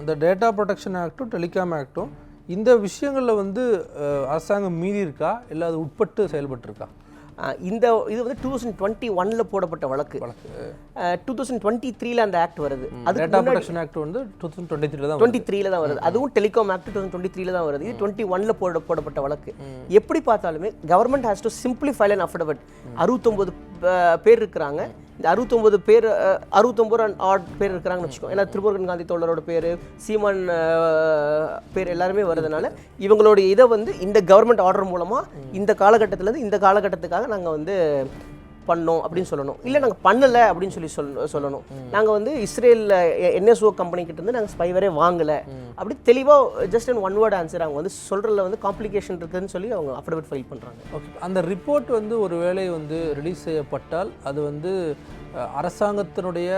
அந்த data protection ஆக்ட்டும் telecom ஆக்ட்டும் இந்த விஷயங்களில் வந்து அரசாங்கம் மீறி இருக்கா? இல்லை அது உட்பட்டு செயல்பட்டிருக்கா? இந்த இது வந்து டூ தௌசண்ட் டுவெண்ட்டி ஒனில் போடப்பட்ட வழக்கு. டூ தௌசண்ட் டுவெண்ட்டி த்ரீல அந்த ஆக்ட் வருது. அதுக்கு டேட்டா ப்ரொடெக்ஷன் ஆக்ட் வந்து டூ தௌசண்ட் டுவெண்ட்டி த்ரீல தான் டுவெண்ட்டி த்ரீல தான் வருது. அதுவும் telecom act two thousand twenty த்ரீல தான் வருது. இது டுவெண்ட்டி ஒன்ல போட போடப்பட்ட வழக்கு. எப்படி பார்த்தாலுமே government has to simplify and affordable அறுபத்தொம்பது பேர் இருக்கிறாங்க. இந்த அறுபத்தொம்பது பேர் அஹ், அறுபத்தொம்பது ஆட் பேர் இருக்கிறாங்கன்னு வச்சுக்கோங்க. ஏன்னா திருமுருகன் காந்தி தோழரோட பேர் சீமான் பேர் எல்லாருமே வர்றதுனால இவங்களுடைய இதை வந்து இந்த கவர்மெண்ட் ஆர்டர் மூலமாக இந்த காலகட்டத்திலேருந்து இந்த காலகட்டத்துக்காக நாங்கள் வந்து பண்ணோம் அப்படின்னு சொல்லணும். இல்லை நாங்கள் பண்ணலை அப்படின்னு சொல்லி சொல் சொல்லணும். நாங்கள் வந்து இஸ்ரேலில் என்எஸ்ஓ கம்பெனி கிட்ட இருந்து நாங்கள் ஸ்பைவரே வாங்கலை. அப்படி தெளிவாக just and one word answer அவங்க வந்து சொல்கிறதுல வந்து காம்ப்ளிகேஷன் இருக்குதுன்னு சொல்லி அவங்க அஃபிடவிட் ஃபைல் பண்ணுறாங்க ஓகே அந்த ரிப்போர்ட் வந்து ஒரு வேளை வந்து ரிலீஸ் செய்யப்பட்டால் அது வந்து அரசாங்கத்தினுடைய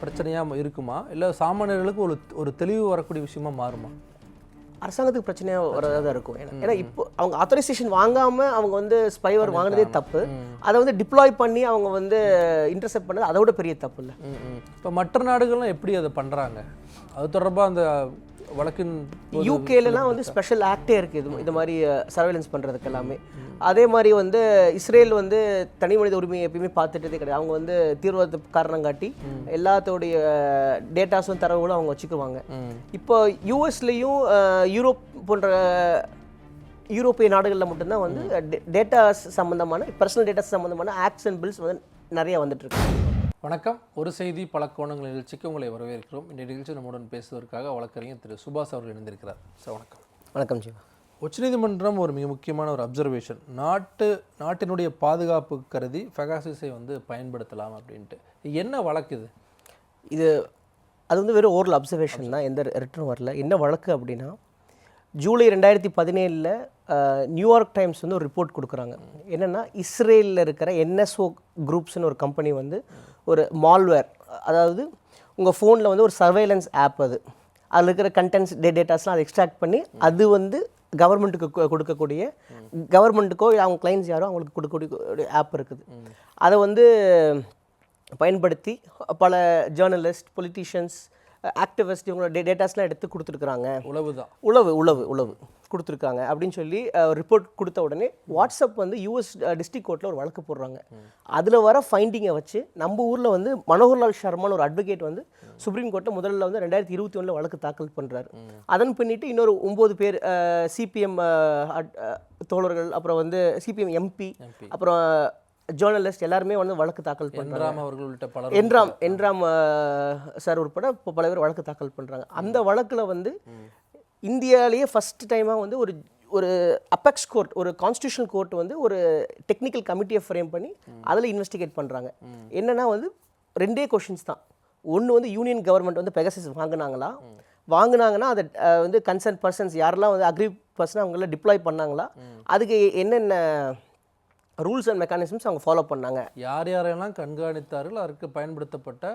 பிரச்சனையாக இருக்குமா? இல்லை சாமானியர்களுக்கு ஒரு ஒரு தெளிவு வரக்கூடிய விஷயமா மாறுமா? அரசாங்கத்துக்கு பிரச்சனையாக வரதாக தான் இருக்கும் ஏன்னா ஏன்னா இப்போ அவங்க ஆத்தரைசேஷன் வாங்காமல் அவங்க வந்து ஸ்பைவர் வாங்கினதே தப்பு. அதை வந்து டிப்ளாய் பண்ணி அவங்க வந்து இன்டர்செப்ட் பண்ணது அதை விட பெரிய தப்பு இல்லை. இப்போ மற்ற நாடுகள்லாம் எப்படி அதை பண்ணுறாங்க அது தொடர்பாக அந்த வழக்கின் யூகேலலாம் வந்து ஸ்பெஷல் ஆக்டே இருக்குது இது இது மாதிரி சர்வேலன்ஸ் பண்ணுறதுக்கு எல்லாமே. அதே மாதிரி வந்து இஸ்ரேல் வந்து தனி மனித உரிமையை எப்பயுமே பார்த்துட்டதே கிடையாது. அவங்க வந்து தீவிரவாத காரணம் காட்டி எல்லாத்தோடைய டேட்டாஸும் தரவுகளும் அவங்க வச்சுக்குவாங்க. இப்போ யூஎஸ்லேயும் யூரோப் போன்ற யூரோப்பிய நாடுகளில் மட்டும்தான் வந்து டேட்டாஸ் சம்மந்தமான பர்சனல் டேட்டாஸ் சம்மந்தமான ஆக்ட்ஸ் அண்ட் பில்ஸ் வந்து நிறைய வந்துட்டு இருக்கு. வணக்கம். ஒரு செய்தி பல கோணங்கள் நிகழ்ச்சிக்கு உங்களை வரவேற்கிறோம். இந்த நிகழ்ச்சி நம்முடன் பேசுவதற்காக வழக்கறிஞர் திரு சுபாஷ் அவர்கள் இணைந்திருக்கிறார். சார் வணக்கம். வணக்கம் ஜீவா. உச்சநீதிமன்றம் ஒரு மிக முக்கியமான ஒரு அப்சர்வேஷன் நாட்டு நாட்டினுடைய பாதுகாப்பு கருதி ஃபெகாசிஸை வந்து பயன்படுத்தலாம் அப்படின்ட்டு. என்ன வழக்கு இது? இது அது வந்து வெறும் ஓரல் அப்சர்வேஷன் தான். எந்த ரிட்டர்ன் வரல. என்ன வழக்கு அப்படின்னா ஜூலை ரெண்டாயிரத்தி பதினேழில் நியூயார்க் டைம்ஸ் வந்து ஒரு ரிப்போர்ட் கொடுக்குறாங்க. என்னென்னா இஸ்ரேலில் இருக்கிற என்எஸ்ஓ குரூப்ஸ்னு ஒரு கம்பெனி வந்து ஒரு மால்வேர் அதாவது உங்கள் ஃபோனில் வந்து ஒரு சர்வைலன்ஸ் ஆப் அது. அதில் இருக்கிற கண்டென்ட்ஸ் டே டேட்டாஸ்லாம் அதை எக்ஸ்ட்ராக்ட் பண்ணி அது வந்து கவர்மெண்ட்டுக்கு கொடுக்கக்கூடிய கவர்மெண்ட்டுக்கோ அவங்க கிளைண்ட்ஸ் யாரோ அவங்களுக்கு கொடுக்கக்கூடிய ஆப் இருக்குது. அதை வந்து பயன்படுத்தி பல ஜேர்னலிஸ்ட் பொலிட்டீஷியன்ஸ் ஆக்டிவிஸ்ட் இவங்களோட டேட்டாஸ்லாம் எடுத்து கொடுத்துருக்குறாங்க. உளவு தான் உளவு உளவு உளவு கொடுத்துருக்காங்க அப்படின்னு சொல்லி ரிப்போர்ட் கொடுத்த உடனே வாட்ஸ்அப் வந்து யூஎஸ் டிஸ்ட்ரிக்ட் கோர்ட்டில் ஒரு வழக்கு போடுறாங்க. அதில் வர ஃபைண்டிங்கை வச்சு நம்ம ஊரில் வந்து மனோகர்லால் சர்மான்னு ஒரு அட்வொகேட் வந்து சுப்ரீம் கோர்ட்டில் முதல்ல வந்து ரெண்டாயிரத்தி இருபத்தி ஒன்றில் வழக்கு தாக்கல் பண்ணுறாரு அதன் பின்னிட்டு இன்னொரு ஒம்பது பேர் சிபிஎம் தோழர்கள் அப்புறம் வந்து சிபிஎம் எம்பி அப்புறம் ஜேர்னலிஸ்ட் எல்லாருமே வந்து வழக்கு தாக்கல் பண்ணுறாங்க அவர்கள் உள்ளிட்ட பலர் என்ராம் என்ராம் சார் உட்பட இப்போ பல பேர் வழக்கு தாக்கல் பண்ணுறாங்க அந்த வழக்கில் வந்து இந்தியாவிலேயே ஃபஸ்ட் டைமாக வந்து ஒரு ஒரு அப்பெக்ஸ் கோர்ட் ஒரு கான்ஸ்டியூஷனல் கோர்ட் வந்து ஒரு டெக்னிக்கல் கமிட்டியை ஃப்ரேம் பண்ணி அதில் இன்வெஸ்டிகேட் பண்ணுறாங்க என்னன்னா வந்து ரெண்டே கொஷின்ஸ் தான். ஒன்று வந்து யூனியன் கவர்மெண்ட் வந்து பெகசஸ் வாங்கினாங்களா? வாங்கினாங்கன்னா அதை வந்து கன்சர்ன் பர்சன்ஸ் யாரெல்லாம் வந்து அக்ரி பர்சன் அவங்கள டிப்ளாய் பண்ணாங்களா? அதுக்கு என்னென்ன ரூல்ஸ் அண்ட் மெக்கானிசம்ஸ் அவங்க ஃபாலோ பண்ணாங்க. யார் யாரெல்லாம் கண்காணித்தார்கள் அதற்கு பயன்படுத்தப்பட்ட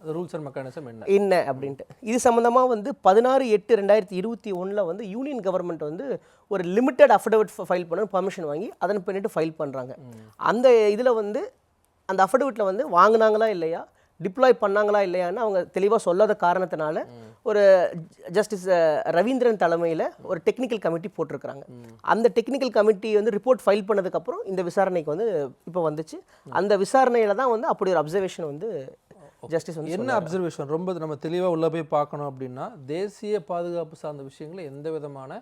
ரூல்ஸ் அண்ட் மெக்கானிசம் என்ன? என்ன அப்படின்ட்டு. இது சம்மந்தமாக வந்து பதினாறு எட்டு ரெண்டாயிரத்தி இருபத்தி ஒன்றில் வந்து யூனியன் கவர்மெண்ட் வந்து ஒரு லிமிட்டட் அஃபிடவிட் ஃபைல் பண்ண பர்மிஷன் வாங்கி அதன் பின்னிட்டு ஃபைல் பண்ணுறாங்க அந்த இதில் வந்து அந்த அஃபிடவிட்டில் வந்து வாங்கினாங்களா இல்லையா? டிப்ளாய் பண்ணாங்களா இல்லையான்னு அவங்க தெளிவாக சொல்லாத காரணத்தினால ஒரு ஜஸ்டிஸ் ரவீந்திரன் தலைமையில் ஒரு டெக்னிக்கல் கமிட்டி போட்டிருக்கிறாங்க. அந்த டெக்னிக்கல் கமிட்டி வந்து ரிப்போர்ட் ஃபைல் பண்ணதுக்கப்புறம் இந்த விசாரணைக்கு வந்து இப்போ வந்துச்சு. அந்த விசாரணையில் தான் வந்து அப்படி ஒரு அப்சர்வேஷன் வந்து ஜஸ்டிஸ் வந்து என்ன அப்சர்வேஷன் ரொம்ப நம்ம தெளிவாக உள்ள போய் பார்க்கணும் அப்படின்னா தேசிய பாதுகாப்பு சார்ந்த விஷயங்களை எந்த விதமான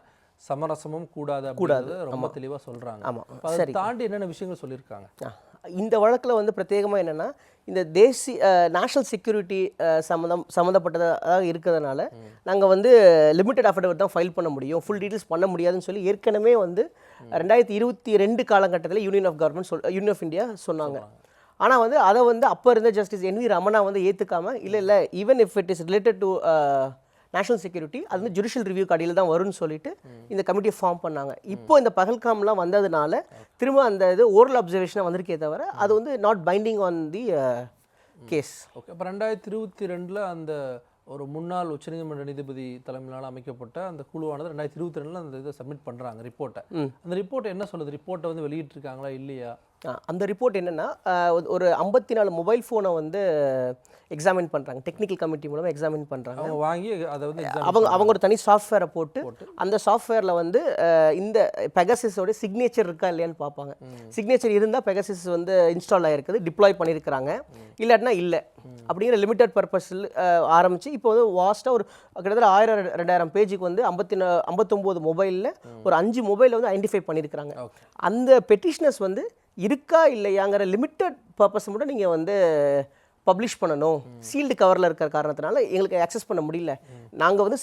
சமரசமும் கூடாது கூடாது. ரொம்ப தெளிவாக சொல்றாங்க. ஆமா. அப்ப அதை தாண்டி என்னென்ன விஷயங்கள் சொல்லியிருக்காங்க? இந்த வழக்கில் வந்து பிரத்யேகமாக என்னென்னா இந்த தேசிய நேஷ்னல் செக்யூரிட்டி சம்மந்தம் சம்மந்தப்பட்டதாக இருக்கிறதுனால நாங்கள் வந்து லிமிட்டட் அஃபிடவிட் தான் ஃபைல் பண்ண முடியும். ஃபுல் டீட்டெயில்ஸ் பண்ண முடியாதுன்னு சொல்லி ஏற்கனவே வந்து ரெண்டாயிரத்தி இருபத்தி ரெண்டு காலகட்டத்தில் யூனியன் ஆஃப் கவர்மெண்ட் சொல் யூனியன் ஆஃப் இந்தியா சொன்னாங்க. ஆனால் வந்து அதை வந்து அப்போ இருந்த ஜஸ்டிஸ் என் வி ரமணா வந்து ஏற்றுக்காம இல்லை இல்லை even if it is related to national security அது வந்து ஜுடிஷியல் ரிவ்யூ அடியில் தான் வரும்னு சொல்லிட்டு இந்த கமிட்டியை ஃபார்ம் பண்ணாங்க. இப்போ இந்த பகல்காம்லாம் வந்ததுனால திரும்ப அந்த இது ஓரல் அப்சர்வேஷனாக வந்திருக்கே தவிர அது வந்து not binding on the case okay அப்போ ரெண்டாயிரத்தி இருபத்தி ரெண்டில் அந்த ஒரு முன்னாள் உச்சநீதிமன்ற நீதிபதி தலைமையிலான அமைக்கப்பட்ட அந்த குழுவானது ரெண்டாயிரத்தி இருபத்தி ரெண்டில் அந்த இதை சப்மிட் பண்ணுறாங்க ரிப்போர்ட்டை அந்த ரிப்போர்ட் என்ன சொல்லுது? ரிப்போர்ட்டை வந்து வெளியிட்டிருக்காங்களா இல்லையா? அந்த ரிப்போர்ட் என்னென்னா ஒரு ஐம்பத்தி நாலு மொபைல் ஃபோனை வந்து எக்ஸாமின் பண்ணுறாங்க டெக்னிக்கல் கமிட்டி மூலமாக எக்ஸாமின் பண்ணுறாங்க அவங்க வாங்கி அதை வந்து அவங்க அவங்க ஒரு தனி சாஃப்ட்வேரை போட்டு அந்த சாஃப்ட்வேரில் வந்து இந்த பெகசிஸோட சிக்னேச்சர் இருக்கா இல்லையான்னு பார்ப்பாங்க. சிக்னேச்சர் இருந்தால் பெகசிஸ் வந்து இன்ஸ்டால் ஆகிருக்குது டிப்ளாய் பண்ணியிருக்கிறாங்க. இல்லாட்டினா இல்லை. அப்படிங்கிற லிமிடெட் பர்பஸில் ஆரம்பித்து இப்போ வந்து வாஸ்ட்டாக ஒரு கிட்டத்தட்ட ஆயிரம் ரெண்டாயிரம் பேஜுக்கு வந்து ஐம்பத்தி ஐம்பத்தொம்போது மொபைலில் ஒரு அஞ்சு மொபைலில் வந்து ஐடென்டிஃபை பண்ணியிருக்கிறாங்க. அந்த பெட்டிஷனர்ஸ் வந்து இருக்கா இல்லையாங்கிற லிமிட்டட் பர்பஸ் மட்டும் நீங்கள் வந்து பப்ளிஷ் பண்ணணும். சீல்டு கவரில் இருக்கிற காரணத்தினால எங்களுக்கு அக்சஸ் பண்ண முடியல. நாங்கள் வந்து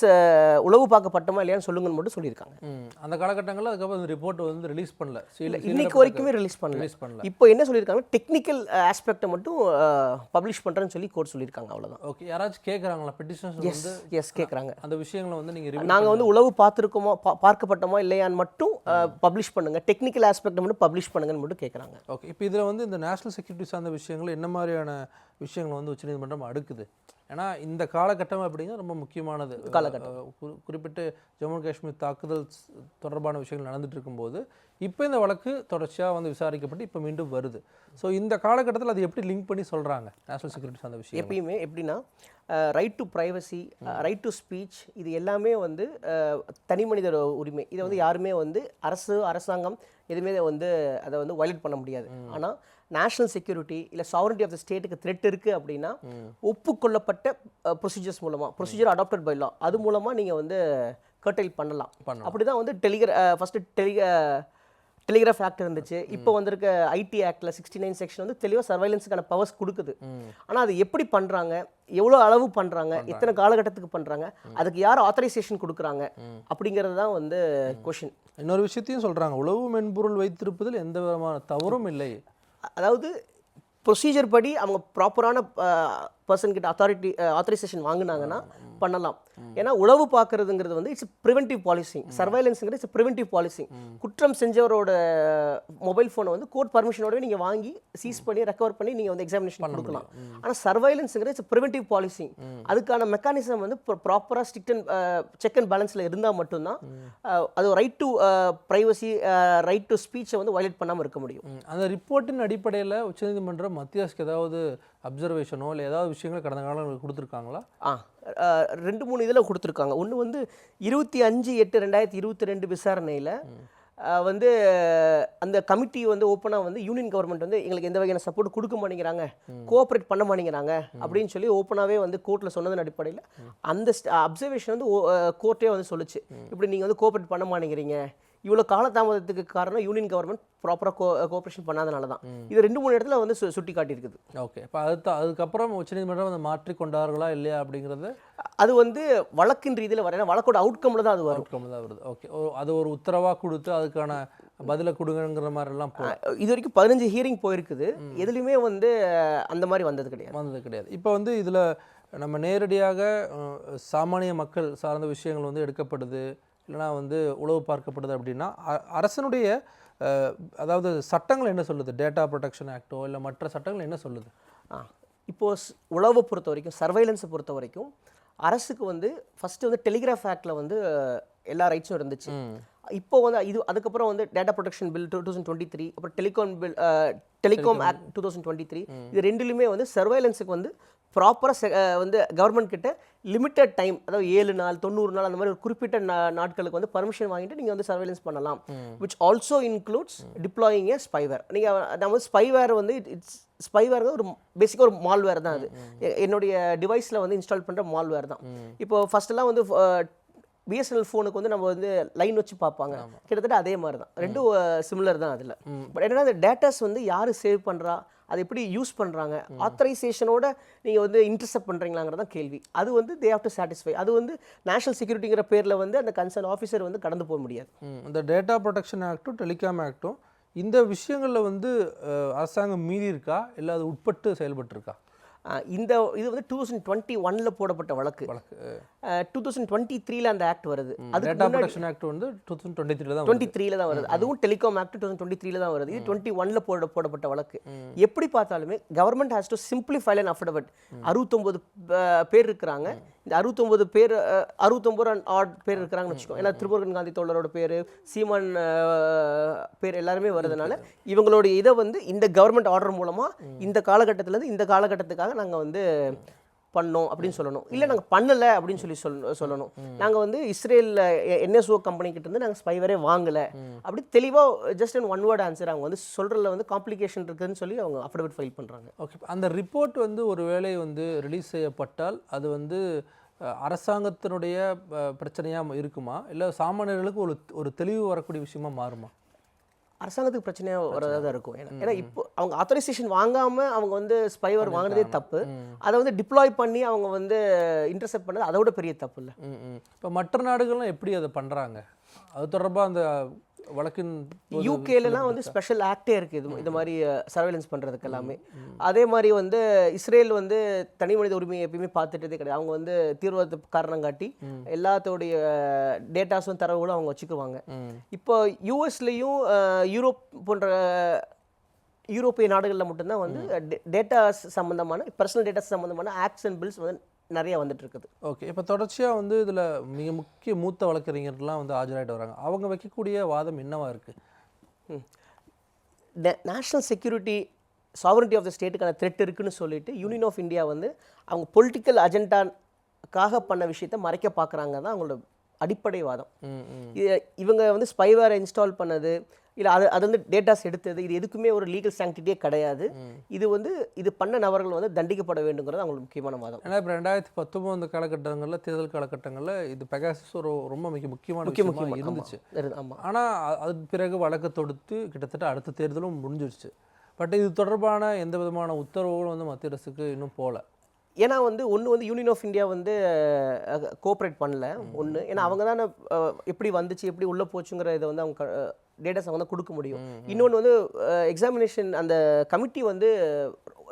உளவு பார்க்கப்பட்டோமா இல்லையான்னு சொல்லுங்கன்னு மட்டும் சொல்லியிருக்காங்க. அந்த காலகட்டங்களில் அதுக்கப்புறம் ரிப்போர்ட் வந்து ரிலீஸ் பண்ணல. இன்னைக்கு வரைக்குமே ரிலீஸ் பண்ணல. ரிலீஸ் பண்ணல. இப்போ என்ன சொல்லியிருக்காங்க டெக்னிக்கல் ஆஸ்பெக்டை மட்டும் பப்ளிஷ் பண்ணுறேன்னு சொல்லி கோர்ட் சொல்லியிருக்காங்க அவ்வளோதான் ஓகே யாராச்சும் கேட்குறாங்களா பெட்டிஷன்ஸ் எஸ் எஸ் கேட்குறாங்க அந்த விஷயங்களை வந்து நீங்கள் நாங்கள் வந்து உளவு பார்த்துருக்கோமோ பார்க்கப்பட்டோமா இல்லையான்னு மட்டும் பப்ளிஷ் பண்ணுங்க. டெக்னிக்கல் ஆஸ்பெக்டை மட்டும் பப்ளிஷ் பண்ணுங்கன்னு மட்டும் கேட்குறாங்க ஓகே இப்போ இதில் வந்து இந்த நேஷனல் செக்யூரிட்டி சார்ந்த விஷயங்கள் என்ன மாதிரியான விஷயங்கள் வந்து உச்சநீதிமன்றம் அடுக்குது? ஏன்னா இந்த காலகட்டம் அப்படிங்கிறது ரொம்ப முக்கியமானது. காலகட்டம். குறிப்பிட்டு ஜம்மு காஷ்மீர் தாக்குதல் தொடர்பான விஷயங்கள் நடந்துட்டு இருக்கும்போது இப்போ இந்த வழக்கு தொடர்ச்சியாக வந்து விசாரிக்கப்பட்டு இப்போ மீண்டும் வருது. ஸோ இந்த காலகட்டத்தில் அது எப்படி லிங்க் பண்ணி சொல்கிறாங்க நேஷனல் செக்யூரிட்டி சார்ந்த விஷயம் எப்பயுமே எப்படின்னா right to privacy right to speech இது எல்லாமே வந்து தனி மனிதர் உரிமை. இதை வந்து யாருமே வந்து அரசு அரசாங்கம் எதுவுமே வந்து அதை வந்து வயலேட் பண்ண முடியாது. ஆனால் நேஷனல் செக்யூரிட்டி இல்லை சாவரிட்டி ஆஃப் த ஸ்டேட்டுக்கு த்ரெட் இருக்குது அப்படின்னா ஒப்புக்கொள்ளப்பட்ட ப்ரொசீஜர்ஸ் மூலமாக ப்ரொசீஜர் அடாப்டட் பை லா அது மூலமாக நீங்கள் வந்து கர்டைல் பண்ணலாம். பண்ணலாம். அப்படி தான் வந்து டெலிகிரா ஃபஸ்ட்டு டெலிக டெலிகிராஃப் ஆக்ட் இருந்துச்சு. இப்போ வந்திருக்க ஐடி ஆக்டில் சிக்ஸ்டி நைன் செக்ஷன் வந்து தெளிவாக சர்வைலன்ஸுக்கான பவர்ஸ் கொடுக்குது. ஆனால் அது எப்படி பண்ணுறாங்க எவ்வளோ அளவு பண்ணுறாங்க எத்தனை காலகட்டத்துக்கு பண்ணுறாங்க அதுக்கு யார் ஆத்தரைசேஷன் கொடுக்குறாங்க? அப்படிங்கிறது தான் வந்து கொஷின் இன்னொரு விஷயத்தையும் சொல்கிறாங்க உளவு மென்பொருள் வைத்திருப்பதில் எந்த விதமான தவறும் இல்லை. அதாவது ப்ரொசீஜர் படி அவங்க ப்ராப்பரான பர்சன் கிட்ட அத்தாரிட்டி ஆத்தரைசேஷன் வாங்குனாங்கன்னா பண்ணலாம். ஏன்னா உளவு பார்க்கறதுங்கிறது வந்து இட்ஸ் ப்ரிவென்டிவ் பாலிசிங் சர்வைலன்ஸுங்கிறது இட்ஸ் ப்ரிவென்டிவ் பாலிசிங் குற்றம் செஞ்சவரோட மொபைல் ஃபோனை வந்து கோர்ட் பர்மிஷனோடவே நீங்கள் வாங்கி சீஸ் பண்ணி ரெக்கவர் பண்ணி நீங்கள் வந்து எக்ஸாமினேஷன் கொடுக்கலாம். ஆனால் சர்வைலன்ஸுங்கிறது இட்ஸ் ப்ரிவென்டிவ் பாலிசிங் அதுக்கான மெக்கானிசம் வந்து ப்ராப்பராக ஸ்ட்ரிக்ட் அண்ட் செக் அண்ட் பேலன்ஸில் இருந்தால் மட்டும்தான் அது right to privacy right to ஸ்பீச்சை வந்து வயலேட் பண்ணாமல் இருக்க முடியும். அந்த ரிப்போர்ட்டின் அடிப்படையில் உச்சநீதிமன்றம் மத்திய அரசுக்கு ஏதாவது அப்சர்வேஷனோ இல்லை ஏதாவது விஷயங்கள் கடந்த காலங்களுக்கு கொடுத்துருக்காங்களா? ஆ ரெண்டு மூணு இதில் கொடுத்துருக்காங்க. ஒன்று வந்து இருபத்தி அஞ்சு எட்டு ரெண்டாயிரத்தி இருபத்தி ரெண்டு விசாரணையில் வந்து அந்த கமிட்டி வந்து ஓப்பனாக வந்து யூனியன் கவர்மெண்ட் வந்து எங்களுக்கு எந்த வகையான சப்போர்ட் கொடுக்க மாட்டேங்கிறாங்க கோஆப்ரேட் பண்ண மாட்டேங்கிறாங்க அப்படின்னு சொல்லி ஓப்பனாகவே வந்து கோர்ட்டில் சொன்னதன் அடிப்படையில் அந்த அப்சர்வேஷன் வந்து கோர்ட்டே வந்து சொல்லுச்சு. இப்படி நீங்கள் வந்து கோஆப்ரேட் பண்ண மாட்டேங்கிறீங்க இவ்வளோ காலதாமதத்துக்கு காரணம் யூனியன் கவர்மெண்ட் ப்ராப்பராக கோ கோஆப்ரேஷன் பண்ணாதனால தான் இது ரெண்டு மூணு இடத்துல வந்து சு- சுட்டி காட்டியிருக்குது ஓகே இப்போ அது அதுக்கப்புறம் உச்சநீதிமன்றம் அதை மாற்றி கொண்டார்களா இல்லையா அப்படிங்கிறது? அது வந்து வழக்கின் ரீதியில் வர வழக்கோட அவுட்கம்ல தான் அது வரும். அவுட்கம் தான் வருது. ஓகே அது ஒரு உத்தரவாக கொடுத்து அதுக்கான பதிலை கொடுங்கிற மாதிரிலாம் இது வரைக்கும் பதினஞ்சு ஹியரிங் போயிருக்குது. எதுலையுமே வந்து அந்த மாதிரி வந்தது கிடையாது. வந்தது கிடையாது. இப்போ வந்து இதில் நம்ம நேரடியாக சாமானிய மக்கள் சார்ந்த விஷயங்கள் வந்து எடுக்கப்படுது. இல்லைனா வந்து உளவு பார்க்கப்படுது அப்படின்னா அரசனுடைய அதாவது சட்டங்கள் என்ன சொல்லுது? டேட்டா ப்ரொடெக்ஷன் ஆக்டோ இல்லை மற்ற சட்டங்கள் என்ன சொல்லுது? இப்போது உளவை பொறுத்த வரைக்கும் சர்வைலன்ஸை பொறுத்த வரைக்கும் அரசுக்கு வந்து ஃபஸ்ட்டு வந்து டெலிகிராஃப் ஆக்டில் வந்து எல்லா ரைட்ஸும் இருந்துச்சு. இப்போ வந்து இது அதுக்கப்புறம் வந்து data protection bill two thousand twenty three அப்புறம் telecom bill telecom act two thousand twenty three இது ரெண்டுலையுமே வந்து சர்வைலன்ஸுக்கு வந்து ப்ராப்பராக வந்து கவர்மெண்ட் கிட்ட லிமிட்டட் டைம் அதாவது ஏழு நாள் தொண்ணூறு நாள் அந்த மாதிரி ஒரு குறிப்பிட்ட நாட்களுக்கு வந்து பர்மிஷன் வாங்கிட்டு நீங்கள் வந்து சர்வைலன்ஸ் பண்ணலாம். Which also includes deploying a spyware நீங்கள் நம்ம ஸ்பைவேர் வந்து இட்ஸ் ஸ்பைவேர் ஒரு பேசிக்காக ஒரு மால்வேர் தான் அது. என்னுடைய டிவைஸில் வந்து இன்ஸ்டால் பண்ணுற மால்வேர் தான். இப்போ ஃபர்ஸ்ட்லாம் வந்து பிஎஸ்என்எல் ஃபோனுக்கு வந்து நம்ம வந்து லைன் வச்சு பார்ப்பாங்க. கிட்டத்தட்ட அதே மாதிரி தான். ரெண்டும் சிமிலர் தான் அதில். பட் என்னன்னா அந்த டேட்டாஸ் வந்து யார் சேவ் பண்ணுறா அதை எப்படி யூஸ் பண்ணுறாங்க ஆத்தரைசேஷனோட நீங்கள் வந்து இன்டர்செப்ட் பண்ணுறீங்களாங்கிறது கேள்வி. அது வந்து தே ஹாவ் டு சாட்டிஸ்ஃபை அது வந்து நேஷனல் செக்யூரிட்டிங்கிற பேரில் வந்து அந்த கன்சர்ன் ஆஃபீஸர் வந்து கடந்து போக முடியாது. இந்த டேட்டா ப்ரொடெக்ஷன் ஆக்ட்டும் டெலிகாம் ஆக்ட்டும் இந்த விஷயங்களில் வந்து அரசாங்கம் மீறி இருக்கா? இல்லை அது உட்பட்டு செயல்பட்டு இருக்கா ஆஹ் இந்த இது வந்து டூ தௌசண்ட் டுவெண்ட்டி ஒனில் போடப்பட்ட வழக்கு. வழக்கு டூ தௌசண்ட் டுவெண்ட்டி த்ரீல அந்த ஆக்ட் வருது. அது டேட்டா ப்ரொடெக்ஷன் ஆக்ட் வந்து டூ தௌசண்ட் டுவெண்ட்டி த்ரீல தான் டுவெண்ட்டி த்ரீல தான் வருது. அதுவும் telecom act two thousand twenty த்ரீல தான் வருது. இது டுவெண்ட்டி ஒன்ல போட போடப்பட்ட வழக்கு. எப்படி பார்த்தாலுமே government has to simplify and affordable அறுபத்தொம்பது பேர் இருக்கிறாங்க. இந்த அறுபத்தொம்பது பேர் அஹ், அறுபத்தொம்பது ஆட் பேர் இருக்கிறாங்கன்னு வச்சுக்கோ. ஏன்னா திருமுருகன் காந்தி தோழரோட பேர் சீமான் பேர் எல்லாருமே வர்றதுனால இவங்களுடைய இதை வந்து இந்த கவர்மெண்ட் ஆர்டர் மூலமாக இந்த காலகட்டத்திலேருந்து இந்த காலகட்டத்துக்காக நாங்கள் வந்து பண்ணோம் அப்படின்னு சொல்லணும். இல்லை நாங்கள் பண்ணலை அப்படின்னு சொல்லி சொல் சொல்லணும். நாங்கள் வந்து இஸ்ரேலில் என்எஸ்ஓ கம்பெனி கிட்ட இருந்து நாங்கள் ஸ்பைவரே வாங்கலை. அப்படி தெளிவாக just and one word answer அவங்க வந்து சொல்கிறதுல வந்து காம்ப்ளிகேஷன் இருக்குதுன்னு சொல்லி அவங்க அஃபிடவிட் ஃபைல் பண்ணுறாங்க ஓகே அந்த ரிப்போர்ட் வந்து ஒரு வேளை வந்து ரிலீஸ் செய்யப்பட்டால் அது வந்து அரசாங்கத்தினுடைய பிரச்சனையாக இருக்குமா? இல்லை சாமானியர்களுக்கு ஒரு ஒரு தெளிவு வரக்கூடிய விஷயமா மாறுமா? அரசாங்கத்துக்கு பிரச்சனையாக வரதா தான் இருக்கும். ஏன்னா ஏன்னா இப்போ அவங்க ஆத்தரைசேஷன் வாங்காம அவங்க வந்து ஸ்பைவர் வாங்குனதே தப்பு. அதை வந்து டிப்ளாய் பண்ணி அவங்க வந்து இன்டர்செப்ட் பண்ணது அதை விட பெரிய தப்பு இல்லை. இப்போ மற்ற நாடுகள்லாம் எப்படி அதை பண்ணுறாங்க அது தொடர்பாக அந்த வழக்கின் யூகேலலாம் வந்து ஸ்பெஷல் ஆக்டே இருக்குது இது இது மாதிரி சர்வேலன்ஸ் பண்ணுறதுக்கு எல்லாமே. அதே மாதிரி வந்து இஸ்ரேல் வந்து தனி மனித உரிமையை எப்பயுமே பார்த்துட்டதே கிடையாது. அவங்க வந்து தீவிரவாத காரணம் காட்டி எல்லாத்தோடைய டேட்டாஸும் தரவுகளும் அவங்க வச்சுக்குவாங்க இப்போ யூஎஸ்லேயும் யூரோப் போன்ற யூரோப்பிய நாடுகளில் மட்டும்தான் வந்து டேட்டாஸ் சம்மந்தமான பர்சனல் டேட்டாஸ் சம்மந்தமான அண்ட் பில்ஸ் வந்து நிறைய வந்துட்டு இருக்குது ஓகே. இப்போ தொடர்ச்சியாக வந்து இதில் மிக முக்கிய மூத்த வழக்கறிஞர்லாம் வந்து ஆஜராகிட்டு வராங்க. அவங்க வைக்கக்கூடிய வாதம் என்னவா இருக்குது national security sovereignty of the ஸ்டேட்டுக்கான threat இருக்குன்னு சொல்லிட்டு யூனியன் ஆஃப் இந்தியா வந்து அவங்க பொலிட்டிக்கல் அஜெண்டாக்காக பண்ண விஷயத்தை மறைக்க பார்க்குறாங்க தான் அவங்களோட அடிப்படை வாதம் ம் ம். இது இவங்க வந்து ஸ்பைவேரை இன்ஸ்டால் பண்ணது இல்லை அது அது வந்து டேட்டாஸ் எடுத்தது இது எதுக்குமே ஒரு லீகல் சாங்டிட்டியே கிடையாது. இது வந்து இது பண்ண நபர்கள் வந்து தண்டிக்கப்பட வேண்டுங்கிறது அவங்களுக்கு முக்கியமான வாதம். ஏன்னா இப்போ ரெண்டாயிரத்தி பத்தொம்போது காலகட்டங்களில் தேர்தல் காலகட்டங்களில் இது பெகாசஸ் ஒரு ரொம்ப மிக முக்கியமான முக்கிய விஷயமா முக்கியமா இருந்துச்சு. ஆமாம் ஆனால் அது பிறகு வழக்கு தொடுத்து கிட்டத்தட்ட அடுத்த தேர்தலும் முடிஞ்சிருச்சு. பட் இது தொடர்பான எந்த விதமான உத்தரவுகளும் வந்து மத்திய அரசுக்கு இன்னும் போகல ஏன்னா வந்து ஒன்று வந்து யூனியன் ஆஃப் இந்தியா வந்து கோஆப்ரேட் பண்ணல. ஒன்று ஏன்னா அவங்க தானே எப்படி வந்துச்சு எப்படி உள்ளே போச்சுங்கிற இதை வந்து அவங்க டேட்டாஸ் அவங்க தான் கொடுக்க முடியும். இன்னொன்று வந்து எக்ஸாமினேஷன் அந்த கமிட்டி வந்து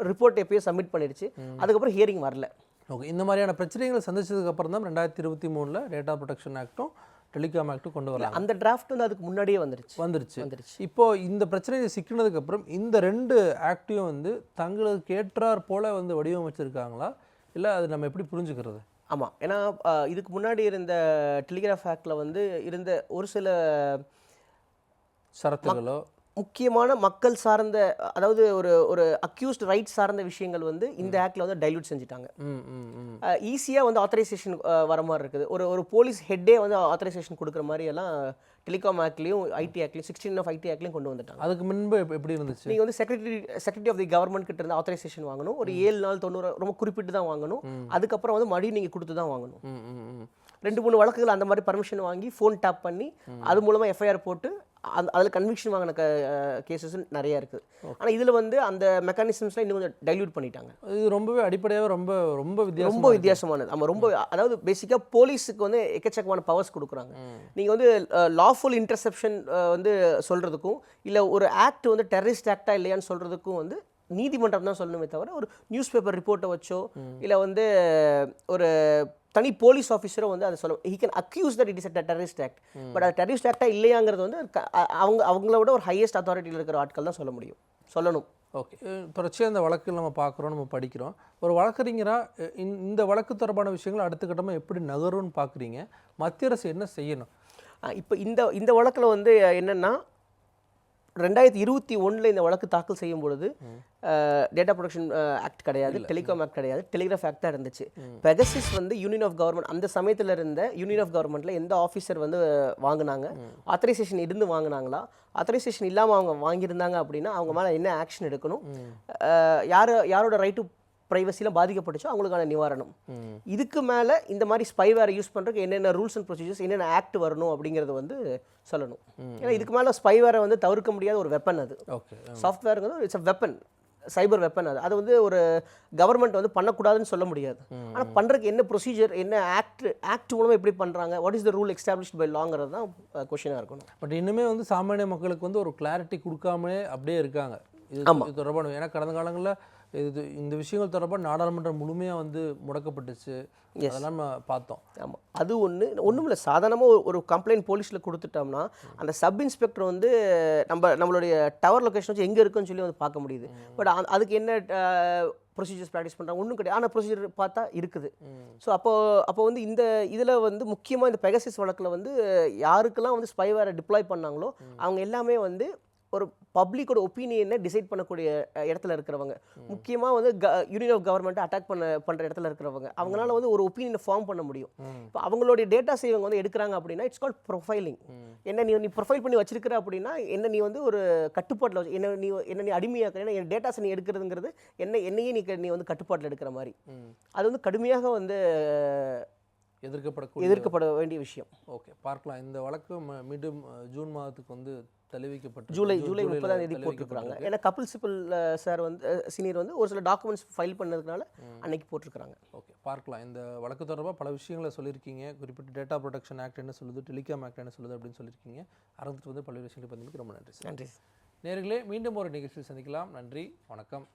ரிப்போர்ட் எப்பயோ சப்மிட் பண்ணிடுச்சு. அதுக்கப்புறம் ஹியரிங் வரல. ஓகே இந்த மாதிரியான பிரச்சனைகளை சந்திச்சதுக்கு அப்புறம் தான் ரெண்டாயிரத்தி இருபத்தி மூணில் டேட்டா ப்ரொடெக்ஷன் ஆக்ட்டும் டெலிகாம் ஆக்ட்டும் கொண்டு வராங்க. அந்த டிராஃப்ட் வந்து அதுக்கு முன்னாடியே வந்துருச்சு. வந்துருச்சு. வந்துருச்சு. இப்போ இந்த பிரச்சனையை சிக்கினதுக்கு அப்புறம் இந்த ரெண்டு ஆக்டையும் வந்து தங்களுக்கு ஏற்றார் போல வந்து வடிவமைச்சிருக்காங்களா? இல்லை அது நம்ம எப்படி புரிஞ்சுக்கிறது? ஆமாம் ஏன்னா இதுக்கு முன்னாடி இருந்த டெலிகிராஃப் ஆக்டில் வந்து இருந்த ஒரு சில ஷரத்துகளோ முக்கியமான மக்கள் சார்ந்த அதாவது ஒரு ஒரு அக்யூஸ்ட் ரைட் சார்ந்த விஷயங்கள் வந்து இந்த ஆக்டில் வந்து டைல்யூட் செஞ்சுட்டாங்க. ஈஸியாக வந்து ஆத்தரைசேஷன் வர மாதிரி இருக்குது. ஒரு ஒரு போலீஸ் ஹெட்டே வந்து ஆத்தரைசேஷன் கொடுக்குற மாதிரி எல்லாம் டெலிகாம் ஆக்ட்லேயும் ஐடி ஆக்ட்லையும் சிக்ஸ்டீன் ஆஃப் ஐடி ஆக்ட்லையும் கொண்டு வந்துட்டாங்க. அதுக்கு முன்பு எப்- எப்படி இருந்துச்சு? நீங்கள் வந்து secretary secretary of the government கிட்ட இருந்து ஆத்தரைசேஷன் வாங்கணும். ஒரு ஏழு நாள் தொண்ணூறு ரொம்ப குறிப்பிட்டு தான் வாங்கணும். அதுக்கப்புறம் வந்து மறுபடியும் நீங்கள் கொடுத்து தான் வாங்கணும். ரெண்டு மூணு வழக்குகள் அந்த மாதிரி பர்மிஷன் வாங்கி ஃபோன் டேப் பண்ணி அது மூலமாக எஃப்ஐஆர் போட்டு அந்த அதில் கன்விக்ஷன் வாங்கின கேசஸ் நிறைய இருக்குது ஆனால் இதில் வந்து அந்த மெக்கானிசம்ஸ்லாம் இன்னும் கொஞ்சம் டைல்யூட் பண்ணிட்டாங்க. இது ரொம்பவே அடிப்படையாகவே ரொம்ப ரொம்ப வித்தியாசம் ரொம்ப வித்தியாசமானது. ஆமாம் ரொம்ப அதாவது பேசிக்காக போலீஸுக்கு வந்து எக்கச்சக்கமான பவர்ஸ் கொடுக்குறாங்க. நீங்கள் வந்து லாஃபுல் இன்டர்செப்ஷன் வந்து சொல்கிறதுக்கும் இல்லை ஒரு ஆக்ட் வந்து டெரரிஸ்ட் ஆக்டா இல்லையான்னு சொல்கிறதுக்கும் வந்து நீதிமன்றம் தான் சொல்லணுமே தவிர ஒரு நியூஸ் பேப்பர் ரிப்போர்ட்டை வச்சோ இல்லை வந்து ஒரு தனி போலீஸ் ஆஃபீஸரோ வந்து அதை சொல்ல he can accuse that it is a terrorist act but அது டெரரிஸ்ட் ஆக்டா இல்லையாங்கிறது வந்து அவங்க அவங்கள விட ஒரு ஹையஸ்ட் அத்தாரிட்டியில் இருக்கிற ஆட்கள் தான் சொல்ல முடியும். சொல்லணும். ஓகே. தொடர்ச்சியாக இந்த வழக்கில் நம்ம பார்க்குறோம் நம்ம படிக்கிறோம். ஒரு வழக்கறிஞராக இந்த வழக்கு தொடர்பான விஷயங்கள் அடுத்த கட்டமாக எப்படி நகரும்னு பார்க்குறீங்க? மத்திய அரசு என்ன செய்யணும்? இப்போ இந்த இந்த வழக்கில் வந்து என்னென்னா ரெண்டாயிரத்தி இருபத்தி ஒன்றில் இந்த வழக்கு தாக்கல் செய்யும் பொழுது டேட்டா ப்ரொடக்ஷன் ஆக்ட் கிடையாது டெலிகாம் ஆக்ட் கிடையாது டெலிகிராஃப் ஆக்ட் தான் இருந்துச்சு. பெகசிஸ் வந்து யூனியன் ஆஃப் கவர்மெண்ட் அந்த சமயத்தில் இருந்த யூனியன் ஆஃப் கவர்மெண்ட்டில் எந்த ஆஃபீஸர் வந்து வாங்கினாங்க? ஆத்தரைசேஷன் இருந்து வாங்கினாங்களா? ஆத்தரைசேஷன் இல்லாமல் அவங்க வாங்கியிருந்தாங்க அப்படின்னா அவங்க மேலே என்ன ஆக்ஷன் எடுக்கணும்? யார் யாரோட ரைட்டு ப்ரைவசிலாம் பாதிக்கப்பட்டுச்சோ அவங்களுக்கான நிவாரணம். இதுக்கு மேலே இந்த மாதிரி ஸ்பைவேரை யூஸ் பண்ணுறதுக்கு என்னென்ன ரூல்ஸ் அண்ட் ப்ரொசீஜர்ஸ் என்னென்ன ஆக்ட் வரணும் அப்படிங்கிறத வந்து சொல்லணும். ஏன்னா இதுக்கு மேலே ஸ்பைவேரை வந்து தவிர்க்க முடியாத ஒரு வெப்பன் அது. சாஃப்ட்வேருங்கிறது it's a weapon cyber weapon அது. அது வந்து ஒரு கவர்மெண்ட் வந்து பண்ணக்கூடாதுன்னு சொல்ல முடியாது. ஆனால் பண்ணுறதுக்கு என்ன ப்ரொசீஜர் என்ன ஆக்ட் ஆக்ட் மூலமாக எப்படி பண்ணுறாங்க what is the rule established by லாங்கிறது தான் கொஷினாக இருக்கணும். பட் இன்னுமே வந்து சாமானிய மக்களுக்கு வந்து ஒரு கிளாரிட்டி கொடுக்காமலே அப்படியே இருக்காங்க. இது தொடர்பான ஏன்னா கடந்த காலங்களில் இது இந்த விஷயங்கள் தொடர்பாக நாடாளுமன்றம் முழுமையாக வந்து முடக்கப்பட்டுச்சு. அதெல்லாம் நம்ம பார்த்தோம். ஆமாம் அது ஒன்று ஒன்றும் இல்லை. சாதாரணமாக ஒரு கம்ப்ளைண்ட் போலீஸில் கொடுத்துட்டோம்னா அந்த சப் இன்ஸ்பெக்டர் வந்து நம்ம நம்மளுடைய டவர் லொகேஷன் வச்சு எங்கே இருக்குன்னு சொல்லி வந்து பார்க்க முடியுது. பட் அதுக்கு என்ன ப்ரொசீஜர்ஸ் ப்ராக்டிஸ் பண்ணுறாங்க ஒன்றும் கிடையாது. ஆனால் ப்ரொசீஜர் பார்த்தா இருக்குது. ஸோ அப்போ அப்போ வந்து இந்த இதில் வந்து முக்கியமாக இந்த பெகசிஸ் வழக்கில் வந்து யாருக்கெல்லாம் வந்து ஸ்பைவேரை டிப்ளாய் பண்ணாங்களோ அவங்க எல்லாமே வந்து ஒரு பப்ளிக்கோட ஒப்பீனியனை டிசைட் பண்ணக்கூடிய இடத்துல இருக்கிறவங்க. முக்கியமாக வந்து யூனியன் ஆஃப் கவர்மெண்ட்டை அட்டாக் பண்ண பண்ணுற இடத்துல இருக்கிறவங்க. அவங்களால வந்து ஒரு ஒப்பீனியனை ஃபார்ம் பண்ண முடியும். இப்போ அவங்களுடைய டேட்டாஸ் இவங்க வந்து எடுக்கிறாங்க அப்படின்னா இட்ஸ் கால் ப்ரொஃபைலிங் என்ன நீ நீ ப்ரொஃபைல் பண்ணி வச்சிருக்கிற அப்படின்னா என்ன நீ வந்து ஒரு கட்டுப்பாட்டில் வச்சு என்ன நீ என்ன நீ அடிமையாக்க ஏன்னா என் டேட்டாஸ் நீ எடுக்கிறதுங்கிறது என்ன என்னையே நீ க- நீ வந்து கட்டுப்பாட்டில் எடுக்கிற மாதிரி. அது வந்து கடுமையாக வந்து எதிர்க்கப்படக்கூடிய எதிர்க்கப்பட வேண்டிய விஷயம். ஓகே பார்க்கலாம். இந்த வழக்கு மீண்டும் ஜூன் மாதத்துக்கு வந்து தெளிவிக்கப்பட்டு ஜூலை ஜூலை முப்பதாம் தேதி தெளிவிக்கப்பட்டிருக்கு. ஏன்னா கபில் சிபில் சார் வந்து சீனியர் வந்து ஒரு சில டாக்குமெண்ட்ஸ் ஃபைல் பண்ணதுனால அன்னைக்கு போட்டிருக்காங்க ஓகே பார்க்கலாம். இந்த வழக்கு தொடர்பாக பல விஷயங்களை சொல்லியிருக்கீங்க. குறிப்பிட்ட டேட்டா ப்ரொடெக்ஷன் ஆக்ட் என்ன சொல்லுது டெலிகாம் ஆக்ட் என்ன சொல்லுது அப்படின்னு சொல்லியிருக்கீங்க. அரங்கத்துக்கு வந்து பல்வேறு விஷயங்களை பதிவுக்கு ரொம்ப நன்றி சார். நன்றி நேர்களே மீண்டும் ஒரு நிகழ்ச்சியில் சந்திக்கலாம். நன்றி வணக்கம்.